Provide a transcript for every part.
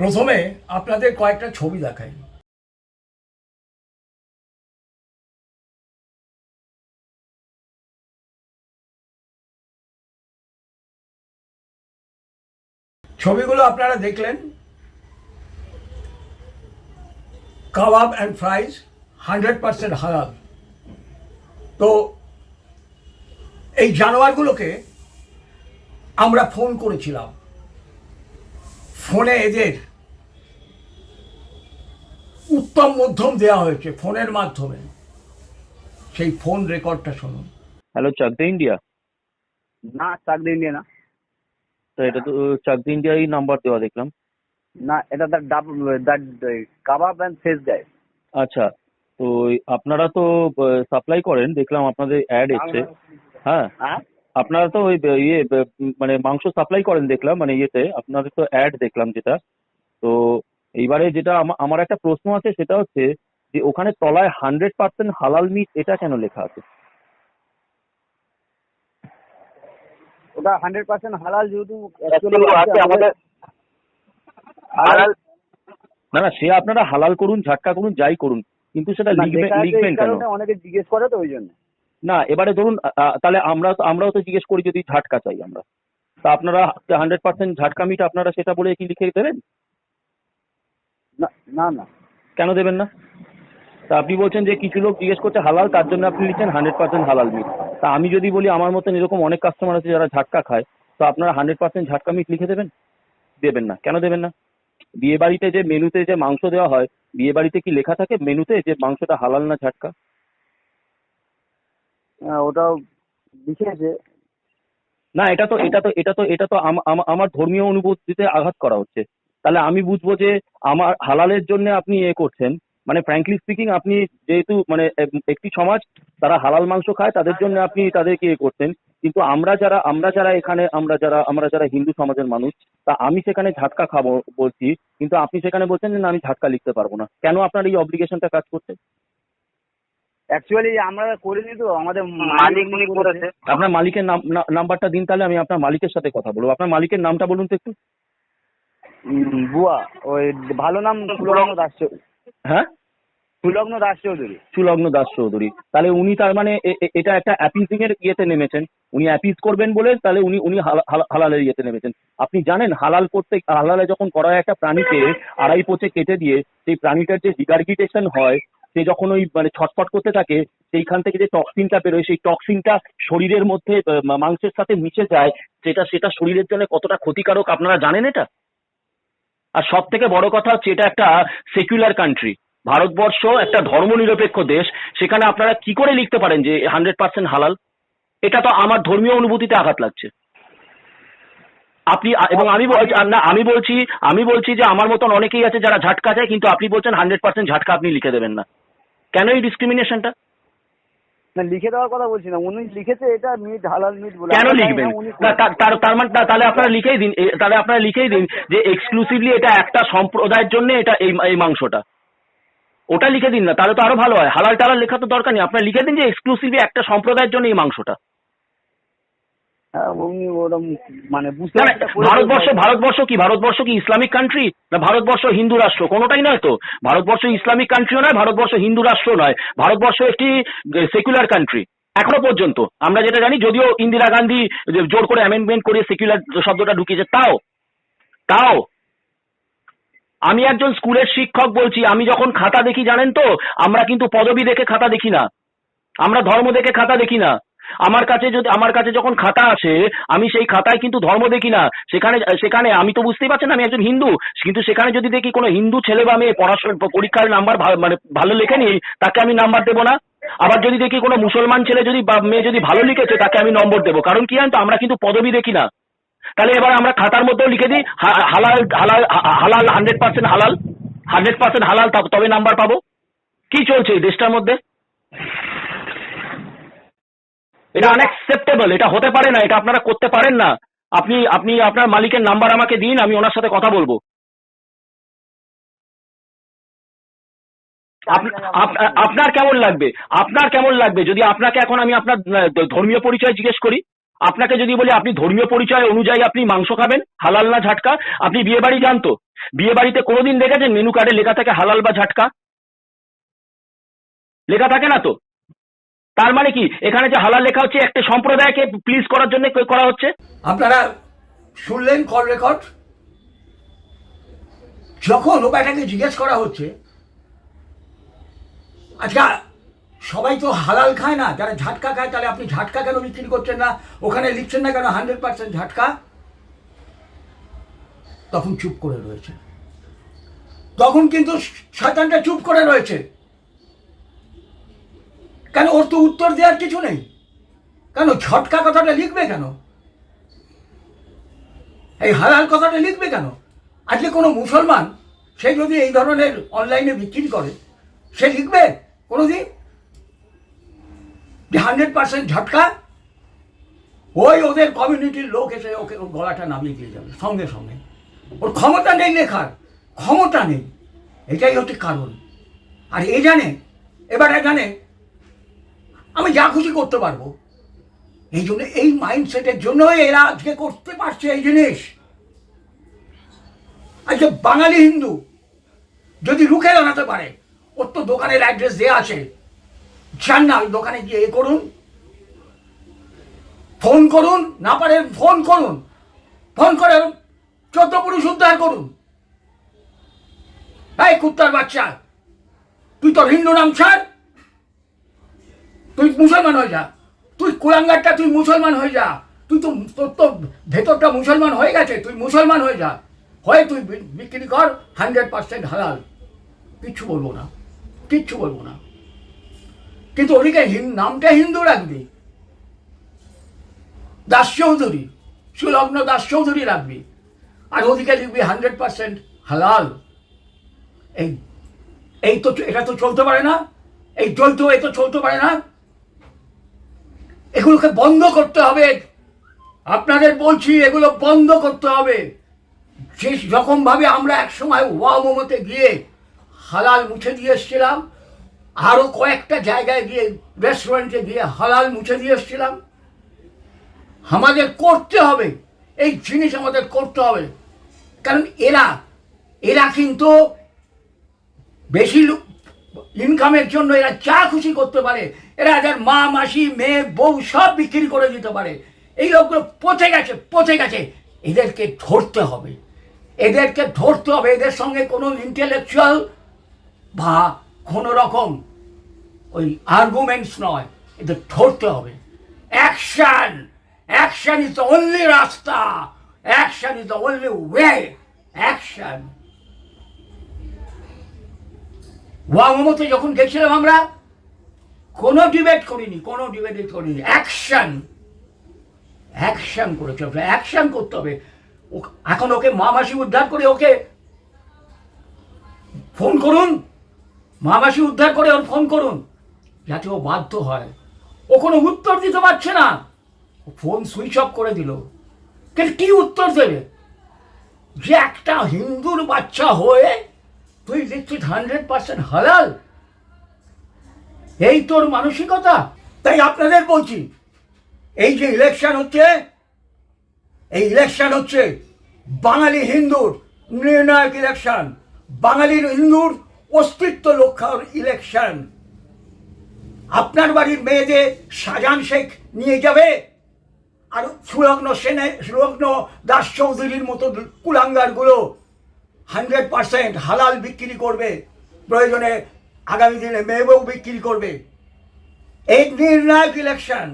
প্রথমে আপনাদের কয়েকটা ছবি দেখাই। ছবিগুলো আপনারা দেখলেন। Kabab and fries hundred percent হালাল। তো এই জানোয়ারগুলোকে আমরা ফোন করেছিলাম। ফোনে এদের উত্তম মধ্যম দেওয়া হয়েছে ফোনের মাধ্যমে। সেই ফোন রেকর্ডটা শুনুন। Hello Chakdah India? না চাকরি ইন্ডিয়া না। তো এটা তো চাকদা ইন্ডিয়াই নাম্বার দেওয়া দেখলাম। না এটা the dub the kabab and face guy আচ্ছা তো এই- আপনারা তো সাপ্লাই করেন দেখলাম আপনাদের অ্যাড এসছে। হ্যাঁ। হ্যাঁ? আপনারা তো ওই ইয়ে মানে মাংস সাপ্লাই করেন দেখলাম মানে ইয়েতে। আপনাদের তো অ্যাড দেখলাম যেটা। তো এইবারে যেটা আমার একটা প্রশ্ন আছে সেটা হচ্ছে যে ওখানে তলায় হান্ড্রেড পার্সেন্ট হালাল মিট এটা কেন লেখা আছে? ওটা হান্ড্রেড পার্সেন্ট হালাল যেহেতু না না সে আপনারা হালাল করুন ঝাটকা করুন যাই করুন কিন্তু সেটা লিখবেন লিখবেন কেন? অনেকে জিজ্ঞেস করে তো ওই জন্য। না এবারে ধরুন তাহলে আমরা আমরাও তো জিজ্ঞেস করি যদি ঝাটকা চাই আমরা। তা আপনারা হান্ড্রেড পার্সেন্ট ঝাটকা মিট আপনারা সেটা বলে কি লিখে দেবেন? না না কেন দেবেন না? তা আপনি বলছেন যে কিছু লোক জিজ্ঞেস করছে হালাল তার জন্য আপনি লিখছেন হান্ড্রেড পার্সেন্ট হালাল মিট তা আমি যদি বলি আমার মতন এরকম অনেক কাস্টমার আছে যারা ঝাটকা খায় তো আপনারা হান্ড্রেড পার্সেন্ট ঝাটকা মিট লিখে দেবেন? দেবেন না। কেন দেবেন না? বিয়ে বাড়িতে যে মেনুতে যে মাংস দেওয়া হয় বিয়ে বাড়িতে কি লেখা থাকে মেনুতে যে মাংসটা হালাল না ঝাটকা? ওটাও লিখেছে। না এটা তো এটা তো এটা তো এটা তো আম- আম- আমার ধর্মীয় অনুভূতিতে আঘাত করা হচ্ছে। তাহলে আমি বুঝব যে আমার হালালের জন্য আপনি এ করছেন। মানে ফ্র্যাঙ্কলি স্পিকিং আপনি যেহেতু মানে একটি সমাজ তারা হালাল মাংস খায় তাদের জন্য আপনি তাদেরকে এ করছেন। কিন্তু আমরা যারা আমরা যারা এখানে আমরা যারা আমরা যারা হিন্দু সমাজের মানুষ তা আমি সেখানে ঝাটকা খাব বলছি কিন্তু আপনি সেখানে বলছেন যে না আমি ঝাটকা লিখতে পারব না। কেন আপনার এই অব্লিগেশনটা কাজ করছে? অ্যাকচুয়ালি আমরা করিনি তো আমাদের মালিক উনি করেছে। আপনার মালিকের নাম নাম্বারটা দিন তাহলে আমি আপনার মালিকের সাথে কথা বলব। আপনার মালিকের নামটা বলুন তো একটু। বুয়া ওই ভালো নাম সুলগ্ন দাস হ্যাঁ? সুলগ্ন দাস চৌধুরী। সুলগ্ন দাস চৌধুরী। তাহলে উনি তার মানে এটা একটা অ্যাপিজিং এর ইয়েতে নেমেছেন। উনি অ্যাপিজ করবেন বলে তাহলে উনি উনি হালা- হালা- হালালের ইয়েতে নেমেছেন। আপনি জানেন হালাল করতে হালালে যখন করা একটা প্রাণীকে আড়াই পচে কেটে দিয়ে সেই প্রাণীটার যে রিগার্গিটেশন হয় সে যখন ওই মানে ছটফট করতে থাকে সেইখান থেকে যে টক্সিনটা বেরোয় সেই টক্সিনটা শরীরের মধ্যে মাংসের সাথে মিশে যায় সেটা সেটা শরীরের জন্য কতটা ক্ষতিকারক আপনারা জানেন এটা? আর সব থেকে বড় কথা হচ্ছে এটা একটা সেকুলার কান্ট্রি ভারতবর্ষ একটা ধর্মনিরপেক্ষ দেশ, সেখানে আপনারা কি করে লিখতে পারেন যে হান্ড্রেড পার্সেন্ট হালাল? এটা তো আমার ধর্মীয় অনুভূতিতে আঘাত লাগছে। আপনি, এবং আমি বলছি, না, আমি বলছি আমি বলছি যে আমার মতন অনেকেই আছে যারা ঝাটকা চায়, কিন্তু আপনি বলছেন হান্ড্রেড পার্সেন্ট ঝাটকা আপনি লিখে দেবেন না। কেন এই ডিসক্রিমিনেশনটা না লিখে দেওয়ার কথা বলছি না। উনি লিখেছে এটা মিট হালাল মিট বলে। কেন লিখবেন? তার তার মানে তাহলে আপনারা লিখেই দিন। তাহলে আপনারা লিখেই দিন যে এক্সক্লুসিভলি এটা একটা সম্প্রদায়ের জন্য এটা এই এই মাংসটা। ওটা লিখে দিন না তাহলে তো আরও ভালো হয়। হালাল টালাল লেখা তো দরকার নেই। আপনারা লিখে দিন যে এক্সক্লুসিভলি একটা সম্প্রদায়ের জন্য এই মাংসটা। হ্যাঁ, উনি মানে বুঝতে ভারতবর্ষ ভারতবর্ষ কি ভারতবর্ষ কি ইসলামিক কান্ট্রি না ভারতবর্ষ হিন্দু রাষ্ট্র কোনোটাই নয় তো। ভারতবর্ষ ইসলামিক কান্ট্রিও নয় ভারতবর্ষ হিন্দু রাষ্ট্র নয়। ভারতবর্ষ একটি সেকুলার কান্ট্রি এখনও পর্যন্ত। আমরা যেটা জানি যদিও ইন্দিরা গান্ধী জোর করে অ্যামেন্ডমেন্ট করে সেকুলার শব্দটা ঢুকিয়েছে তাও তাও আমি একজন স্কুলের শিক্ষক বলছি আমি যখন খাতা দেখি জানেন তো আমরা কিন্তু পদবি দেখে খাতা দেখি না। আমরা ধর্ম দেখে খাতা দেখি না। আমার কাছে যদি, আমার কাছে যখন খাতা আসে, আমি সেই খাতায় কিন্তু ধর্ম দেখি না। সেখানে সেখানে আমি তো বুঝতেই পারছেন আমি একজন হিন্দু। কিন্তু সেখানে যদি দেখি কোনো হিন্দু ছেলে বা মেয়ে পড়াশোনা, পরীক্ষার নাম্বার মানে ভালো লেখেনি তাকে আমি নাম্বার দেবো না। আবার যদি দেখি কোনো মুসলমান ছেলে যদি বা মেয়ে যদি ভালো লিখেছে, তাকে আমি নম্বর দেবো। কারণ কি জানেন তো, আমরা কিন্তু পদবি দেখি না। তাহলে এবার আমরা খাতার মধ্যেও লিখে দিই হালাল হালাল হালাল, হান্ড্রেড পার্সেন্ট হালাল। হান্ড্রেড পার্সেন্ট হালাল তবে নাম্বার পাবো। কি চলছে এই দেশটার মধ্যে? এটা আনএক্সেপ্টেবল এটা হতে পারে না এটা আপনারা করতে পারেন না। আপনি আপনি আপনার মালিকের নাম্বার আমাকে দিন আমি ওনার সাথে কথা বলব। আপ- আপ- আপনার কেমন লাগবে? আপনার কেমন লাগবে? যদি আপনাকে এখন আমি আপনার ধর্মীয় পরিচয় জিজ্ঞেস করি আপনাকে যদি বলি আপনি ধর্মীয় পরিচয় অনুযায়ী আপনি মাংস খাবেন হালাল না ঝাটকা? আপনি বিয়ে বাড়ি যান তো? বিয়ে বাড়িতে কোনোদিন দেখেছেন? মেনু কার্ডে লেখা থাকে হালাল বা ঝাটকা? লেখা থাকে না তো? তার মানে কি? এখানে যে হালাল লেখা হচ্ছে, একটা সম্প্রদায়কে প্লিজ করার জন্য করা হচ্ছে? আপনারা শুনলেন কল রেকর্ড যখন ও ব্যাটাকে জিজ্ঞেস করা হচ্ছে আচ্ছা সবাই তো হালাল খায় না, যারা ঝাটকা খায়, তাহলে আপনি ঝাটকা কেন বিক্রি করছেন না? ওখানে লিখছেন না কেন হান্ড্রেড পার্সেন্ট ঝাটকা? তখন চুপ করে রয়েছে। তখন কিন্তু শয়তানটা চুপ করে রয়েছে। কেন? ওর তো উত্তর দেওয়ার কিছু নেই। কেন? ছটকা কথাটা লিখবে কেন? এই হালাল কথাটা লিখবে কেন? আজকে কোনো মুসলমান সে যদি এই ধরনের অনলাইনে বিক্রি করে, সে লিখবে কোনো দিন যে হান্ড্রেড পার্সেন্ট ঝটকা? ওই ওদের কমিউনিটির লোক এসে ওকে ওর গলাটা নামিয়ে দিয়ে যাবে, সঙ্গে সঙ্গে। ওর ক্ষমতা নেই লেখার, ক্ষমতা নেই। এটাই হচ্ছে কারণ। আর এ জানে, এবার জানে আমি যা খুশি করতে পারব। এই জন্য, এই মাইন্ডসেটের জন্য এরা আজকে করতে পারছে এই জিনিস। আজকে বাঙালি হিন্দু যদি রুখে দাঁড়াতে পারে, ওর তো দোকানের অ্যাড্রেস দেওয়া আছে। যান না দোকানে গিয়ে এ করুন ফোন করুন, না পারে ফোন করুন ফোন করে চোদ্দ পুরুষ উদ্ধার করুন। এই কুত্তার বাচ্চা, তুই তোর হিন্দু নাম ছাড়। তুই মুসলমান হয়ে যা। তুই কুলাঙ্গারটা তুই মুসলমান হয়ে যা। তুই তো তোর তো ভেতরটা মুসলমান হয়ে গেছে, তুই মুসলমান হয়ে যা। হয়ে তুই বিক্রি কর হান্ড্রেড পার্সেন্ট হালাল। কিচ্ছু বলব না। কিচ্ছু বলব না। কিন্তু ওদিকে নামটা হিন্দু রাখবি। দাস চৌধুরী, সুলগ্ন দাস চৌধুরী রাখবি। আর ওদিকে লিখবি হান্ড্রেড পার্সেন্ট হালাল। এই এই তো এটা তো চলতে পারে না। এই দ্বৈত এ তো চলতে পারে না। এগুলোকে বন্ধ করতে হবে। আপনাদের বলছি, এগুলো বন্ধ করতে হবে। যে রকমভাবে আমরা একসময় ওয়া মোমোতে গিয়ে হালাল মুছে দিয়ে এসেছিলাম আরও কয়েকটা জায়গায় গিয়ে রেস্টুরেন্টে গিয়ে হালাল মুছে দিয়ে এসেছিলাম। আমাদের করতে হবে, এই জিনিস আমাদের করতে হবে। কারণ এরা এরা কিন্তু বেশি ইনকামের জন্য এরা যা খুশি করতে পারে, এরা এদের মা, মাসি, মেয়ে, বউ সব বিক্রি করে দিতে পারে। এই লোকগুলো পচে গেছে পচে গেছে। এদেরকে ধরতে হবে। এদেরকে ধরতে হবে। এদের সঙ্গে কোনো ইন্টেলেকচুয়াল বা কোনো রকম ওই আর্গুমেন্টস নয়। এদের ধরতে হবে। Action action is the only রাস্তা। Action is the only way action ওয়ামতে যখন গেছিলাম আমরা, কোনো ডিবেট করিনি, কোনো ডিবেট করিনি অ্যাকশন অ্যাকশন করেছে অ্যাকশন করতে হবে। এখন ওকে মামাসি উদ্ধার করে ওকে ফোন করুন, মামাসি উদ্ধার করে ওর ফোন করুন, যাতে ও বাধ্য হয়। ও কোনো উত্তর দিতে পারছে না। ফোন সুইচ অফ করে দিল। কিন্তু কি উত্তর দেবে? যে একটা হিন্দুর বাচ্চা হয়ে তুই লিখছিস হান্ড্রেড পার্সেন্ট হালাল? এই তোর মানসিকতা? তাই আপনাদের বলছি, এই যে ইলেকশন হচ্ছে, এই ইলেকশন হচ্ছে বাঙালি হিন্দুর নির্ণায়ক ইলেকশন বাঙালির হিন্দুর অস্তিত্ব রক্ষার ইলেকশন আপনার বাড়ির মেয়েদের শাহজাহান শেখ নিয়ে যাবে, আর সুলগ্ন সেনে সুলগ্ন দাস চৌধুরীর মতো কুলাঙ্গারগুলো হান্ড্রেড পার্সেন্ট হালাল বিক্রি করবে। প্রয়োজনে আগামী দিনে মেয়েও বিক্রি করবে। এই নির্ণায়ক ইলেকশন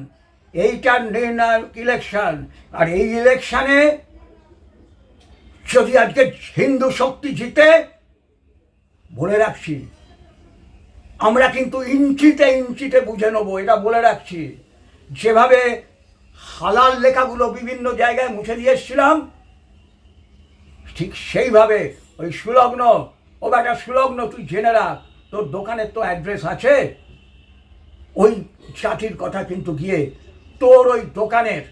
এইটার নির্ণায়ক ইলেকশন আর এই ইলেকশনে যদি আজকে হিন্দু শক্তি জিতে, বলে রাখছি, আমরা কিন্তু ইঞ্চিতে ইঞ্চিতে বুঝে নেব, এটা বলে রাখছি। যেভাবে হালাল লেখাগুলো বিভিন্ন জায়গায় মুছে দিয়ে এসছিলাম, ঠিক সেইভাবে ওই সুলগ্ন, ও বেটা সুলগ্ন, তুই জেনে রাখ, তোর দোকানের তো অ্যাড্রেস আছে। ওই চাটির কথা কিন্তু গিয়ে তোর ওই দোকানের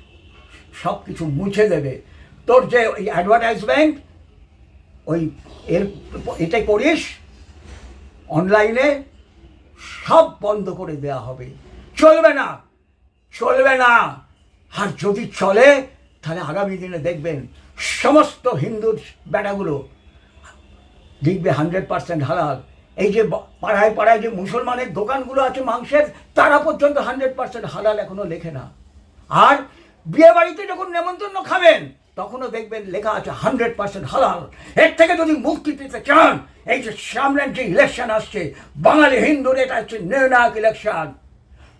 সব কিছু মুছে দেবে। তোর যে ওই অ্যাডভার্টাইজমেন্ট ওই এর এটাই করিস অনলাইনে সব বন্ধ করে দেওয়া হবে। চলবে না চলবে না। আর যদি চলে, তাহলে আগামী দিনে দেখবেন সমস্ত হিন্দুর বেটাগুলো লিখবে হান্ড্রেড পার্সেন্ট হালাল। এই যে পাড়ায় পাড়ায় যে মুসলমানের দোকানগুলো আছে মাংসের, তারা পর্যন্ত হান্ড্রেড পার্সেন্ট হালাল এখনও লেখে না। আর বিয়ে বাড়িতে যখন নেমন্তন্ন খাবেন, তখনও দেখবেন লেখা আছে হান্ড্রেড পার্সেন্ট হালাল। এর থেকে যদি মুক্তি পেতে চান, এই যে সামনের যে ইলেকশন আসছে, বাঙালি হিন্দুর এটা হচ্ছে নির্ণায়ক ইলেকশন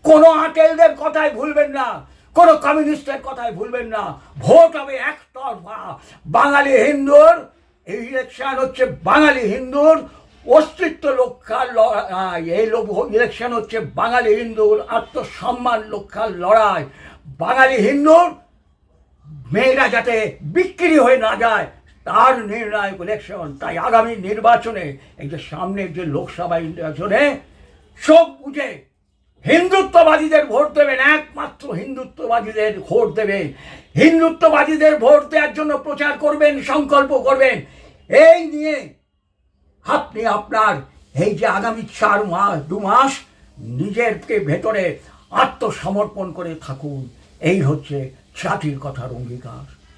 কোনো আটেলদের কথাই ভুলবেন না, কোনো কমিউনিস্টের কথাই ভুলবেন না। ভোট হবে একতরফা। বাঙালি হিন্দুর এই ইলেকশন হচ্ছে বাঙালি হিন্দুর অস্তিত্ব রক্ষার লড়াই। এই ইলেকশন হচ্ছে বাঙালি হিন্দুর আত্মসম্মান রক্ষার লড়াই। বাঙালি হিন্দুর মেয়েরা যাতে বিক্রি হয়ে না যায়, তার নির্ণায়ক ইলেকশন তাই আগামী নির্বাচনে এই যে সামনের যে লোকসভা নির্বাচনে চোখ বুঝে হিন্দুত্ববাদীদের ভোট দেবেন, একমাত্র হিন্দুত্ববাদীদের ভোট দেবেন হিন্দুত্ববাদীদের ভোট দেওয়ার জন্য প্রচার করবেন, সংকল্প করবেন। এই নিয়ে আপনি আপনার এই যে আগামী চার মাস দু মাস নিজেরকে ভেতরে আত্মসমর্পণ করে থাকুন। এই হচ্ছে জাতির কথার অঙ্গীকার।